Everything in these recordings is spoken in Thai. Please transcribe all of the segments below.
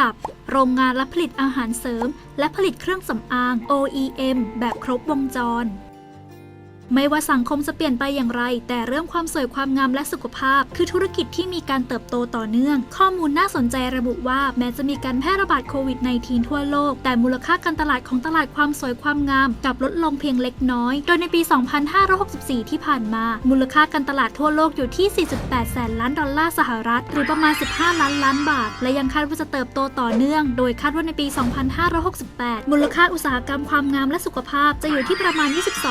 ดับ โรงงานและผลิตอาหารเสริม และผลิตเครื่องสำอาง OEM แบบครบวงจร ไม่ว่าสังคมจะเปลี่ยนไปอย่างไร แต่เรื่องความสวยความงามและสุขภาพ คือธุรกิจที่มีการเติบโตต่อเนื่อง ข้อมูลน่าสนใจระบุว่าแม้จะมีการแพร่ระบาดโควิด -19 ทั่วโลก แต่มูลค่าการตลาดของตลาดความสวยความงามกลับลดลงเพียงเล็กน้อย โดยในปี 2564 ที่ผ่านมา มูลค่าการตลาดทั่วโลกอยู่ที่ 48 แสนล้านดอลลาร์สหรัฐ หรือประมาณ 15 ล้านล้านบาท และยังคาดว่าจะเติบโตต่อเนื่อง โดยคาดว่าในปี 2568 มูลค่าอุตสาหกรรมความงามและสุขภาพจะอยู่ที่ประมาณ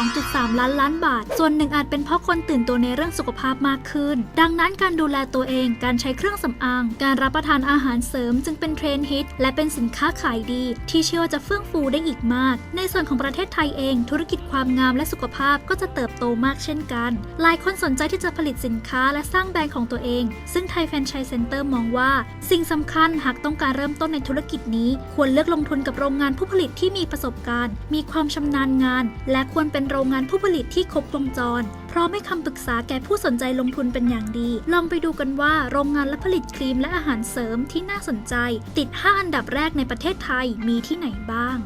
22.3 ล้านล้านบาท ส่วนหนึ่งอาจเป็นเพราะคนตื่นตัวในเรื่องสุขภาพมากขึ้น ดังนั้นการดูแลตัวเอง การใช้เครื่องสำอาง การรับประทานอาหารเสริมจึงเป็นเทรนด์ฮิต และเป็นสินค้าขายดี ที่เชื่อว่าจะเฟื่องฟูได้อีกมาก ในส่วนของประเทศไทยเอง ธุรกิจความงามและสุขภาพก็จะเติบโตมากเช่นกัน หลายคนสนใจที่จะผลิตสินค้าและสร้างแบรนด์ของตัวเอง ซึ่งไทยแฟรนไชส์เซ็นเตอร์มองว่า สิ่งสำคัญหากต้องการเริ่มต้นในธุรกิจนี้ ควรเลือกลงทุนกับโรงงานผู้ผลิตที่มีประสบการณ์ มีความชำนาญงาน และควรเป็นโรงงานผู้ผลิตที่ครบวงจร พร้อมให้คำปรึกษาแก่ผู้สนใจลงทุนเป็นอย่างดี ลองไปดูกันว่าโรงงานและผลิตครีมและอาหารเสริมที่น่าสนใจ ติด 5 อันดับแรกในประเทศไทยมีที่ไหนบ้าง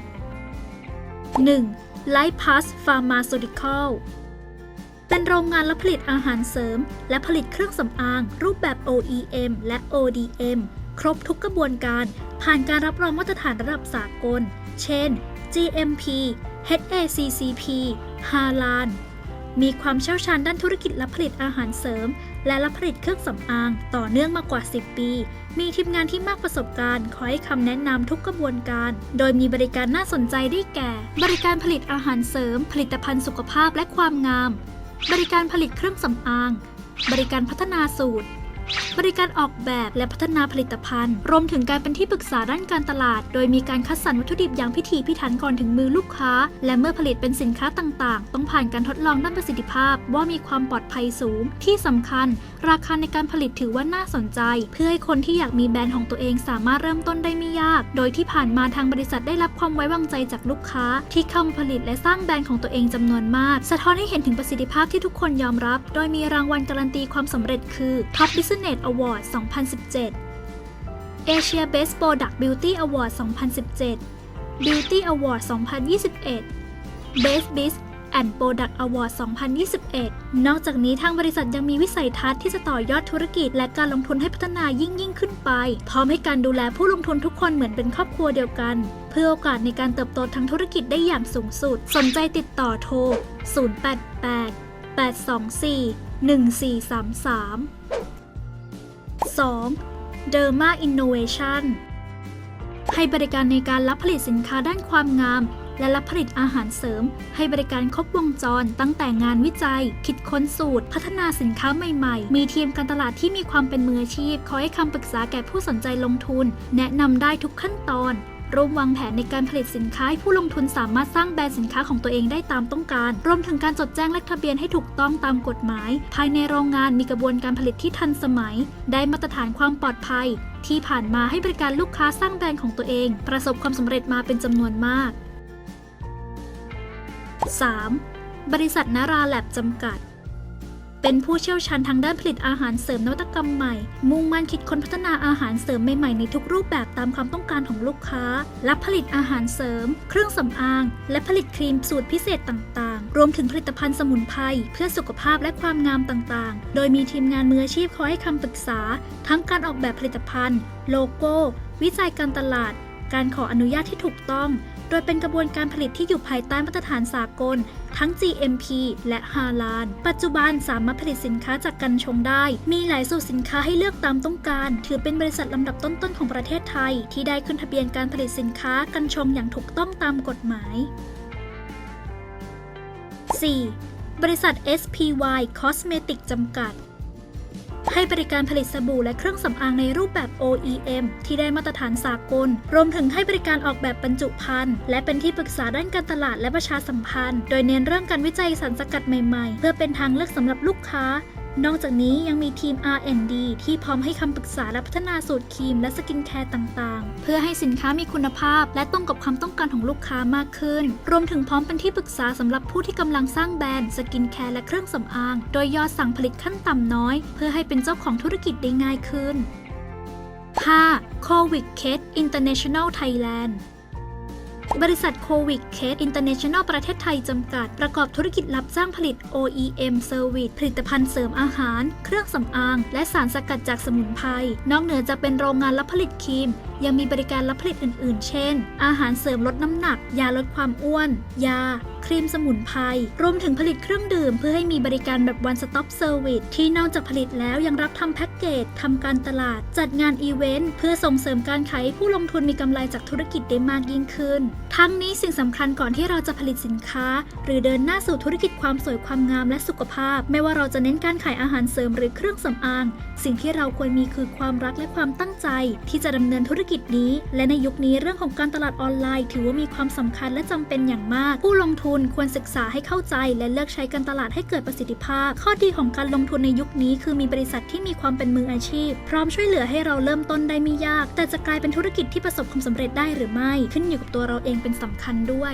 1. Life Plus Pharmaceutical เป็นโรงงานและผลิตอาหารเสริม และผลิตเครื่องสำอาง รูปแบบ OEM และ ODM ครบทุกกระบวนการ ผ่านการรับรองมาตรฐานระดับสากล เช่น GMP HACCP HALAL มีความเชี่ยวชาญด้านธุรกิจและผลิตอาหารเสริม และรับผลิตเครื่องสำอางต่อเนื่องมากว่า 10 ปี มีทีมงานที่มากประสบการณ์คอยให้คำแนะนำทุกกระบวนการ โดยมีบริการน่าสนใจได้แก่ บริการผลิตอาหารเสริม ผลิตภัณฑ์สุขภาพและความงาม บริการผลิตเครื่องสำอาง บริการพัฒนาสูตร บริการออกแบบและพัฒนาผลิตภัณฑ์ รวมถึงการเป็นที่ปรึกษาด้านการตลาด โดยมีการคัดสรรวัตถุดิบอย่างพิถีพิถันก่อนถึงมือลูกค้า และเมื่อผลิตเป็นสินค้าต่างๆ ต้องผ่านการทดลองด้านประสิทธิภาพ ว่ามีความปลอดภัยสูง ที่สำคัญ ราคาในการผลิตถือว่าน่าสนใจ เพื่อให้คนที่อยากมีแบรนด์ของตัวเองสามารถเริ่มต้นได้ไม่ยาก โดยที่ผ่านมาทางบริษัทได้รับความไว้วางใจจากลูกค้า ที่เข้ามาผลิตและสร้างแบรนด์ของตัวเองจำนวนมาก สะท้อนให้เห็นถึงประสิทธิภาพที่ทุกคนยอมรับ โดยมีรางวัลการันตีความสำเร็จคือ Top Business Award 2017 Asia Best Product Beauty Award 2017 Beauty Award 2021 Best Biz and Product Award 2021 นอกจากนี้ทางบริษัทยังมีวิสัยทัศน์ที่จะต่อยอดธุรกิจ และการลงทุนให้พัฒนายิ่งยิ่งขึ้นไป พร้อมให้การดูแลผู้ลงทุนทุกคนเหมือนเป็นครอบครัวเดียวกัน เพื่อโอกาสในการเติบโตทางธุรกิจได้อย่างสูงสุด สนใจติดต่อโทร 088 824 1433 2. Derma Innovation ให้บริการในการรับผลิตสินค้าด้านความงาม และรับผลิตอาหารเสริม ให้บริการครบวงจร ตั้งแต่งานวิจัย คิดค้นสูตร พัฒนาสินค้าใหม่ๆ มีทีมการตลาดที่มีความเป็นมืออาชีพ คอยให้คำปรึกษาแก่ผู้สนใจลงทุน แนะนำได้ทุกขั้นตอน ร่วมวางแผนในการผลิตสินค้าให้ผู้ลงทุนสามารถสร้างแบรนด์สินค้าของตัวเองได้ตามต้องการ รวมถึงการจดแจ้งเลขทะเบียนให้ถูกต้องตามกฎหมาย ภายในโรงงานมีกระบวนการผลิตที่ทันสมัย ได้มาตรฐานความปลอดภัย ที่ผ่านมาให้บริการลูกค้าสร้างแบรนด์ของตัวเอง ประสบความสำเร็จมาเป็นจำนวนมาก 3. บริษัทนาราแลบจำกัด เป็นผู้เชี่ยวชาญทางด้านผลิตอาหารเสริมนวัตกรรมใหม่ มุ่งมั่นคิดค้นพัฒนาอาหารเสริมใหม่ๆในทุกรูปแบบตามความต้องการของลูกค้า และผลิตอาหารเสริม เครื่องสำอาง และผลิตครีมสูตรพิเศษต่างๆ รวมถึงผลิตภัณฑ์สมุนไพรเพื่อสุขภาพและความงามต่างๆ โดยมีทีมงานมืออาชีพคอยให้คำปรึกษา ทั้งการออกแบบผลิตภัณฑ์ โลโก้ วิจัยการตลาด การขออนุญาตที่ถูกต้อง โดยเป็นกระบวนการผลิตที่อยู่ภายใต้มาตรฐานสากล ทั้ง GMP และฮาลาลปัจจุบันสามารถผลิตสินค้าจากกันชงได้ มีหลายสูตรสินค้าให้เลือกตามต้องการ ถือเป็นบริษัทลำดับต้นๆของประเทศไทย ที่ได้ขึ้นทะเบียนการผลิตสินค้ากันชงอย่างถูกต้องตามกฎหมาย 4. บริษัท SPY Cosmetic จำกัด ให้บริการผลิตสบู่และเครื่องสำอางในรูปแบบ OEM ที่ได้มาตรฐานสากล รวมถึงให้บริการออกแบบบรรจุภัณฑ์และเป็นที่ปรึกษาด้านการตลาดและประชาสัมพันธ์ โดยเน้นเรื่องการวิจัยสารสกัดใหม่ๆ เพื่อเป็นทางเลือกสำหรับลูกค้า นอกจากนี้ยังมีทีม R&D ที่พร้อมให้คำปรึกษาและพัฒนาสูตรครีมและสกินแคร์ต่างๆ เพื่อให้สินค้ามีคุณภาพ และตรงกับความต้องการของลูกค้ามากขึ้น รวมถึงพร้อมเป็นที่ปรึกษาสำหรับผู้ที่กำลังสร้างแบรนด์สกินแคร์และเครื่องสำอาง โดยยอดสั่งผลิตขั้นต่ำน้อย เพื่อให้เป็นเจ้าของธุรกิจได้ง่ายขึ้น 5. c o v i d c a s International Thailand บริษัทโควิดเคสอินเตอร์เนชั่นแนลประเทศไทยจำกัด ประกอบธุรกิจรับจ้างผลิต OEM Service ผลิตภัณฑ์เสริมอาหาร เครื่องสำอาง และสารสกัดจากสมุนไพร นอกเหนือจะเป็นโรงงานรับผลิตครีม ยังมีบริการรับผลิตอื่น ๆ เช่น อาหารเสริมลดน้ำหนัก ยาลดความอ้วน ยา ครีมสมุนไพรรวมถึงผลิตเครื่องดื่ม เพื่อให้มีบริการแบบ one stop service ที่นอกจากผลิตแล้วยังรับทำแพ็กเกจทำการตลาด จัดงานอีเวนต์เพื่อส่งเสริมการขายผู้ลงทุนมีกำไรจากธุรกิจได้มากยิ่งขึ้น ทั้งนี้สิ่งสำคัญก่อนที่เราจะผลิตสินค้า หรือเดินหน้าสู่ธุรกิจความสวยความงามและสุขภาพ ไม่ว่าเราจะเน้นการขายอาหารเสริมหรือเครื่องสำอาง สิ่งที่เราควรมีคือความรักและความตั้งใจ ที่จะดำเนินธุรกิจนี้ และในยุคนี้เรื่องของการตลาดออนไลน์ ถือว่ามีความสำคัญและจำเป็นอย่างมาก ผู้ลงทุนควรศึกษาให้เข้าใจ และเลือกใช้การตลาดให้เกิดประสิทธิภาพ ข้อดีของการลงทุนในยุคนี้ คือมีบริษัทที่มีความเป็นมืออาชีพ พร้อมช่วยเหลือให้เราเริ่มต้นได้ไม่ยาก แต่จะกลายเป็นธุรกิจที่ประสบความสำเร็จได้หรือไม่ ขึ้นอยู่กับตัวเราเองเป็นสำคัญด้วย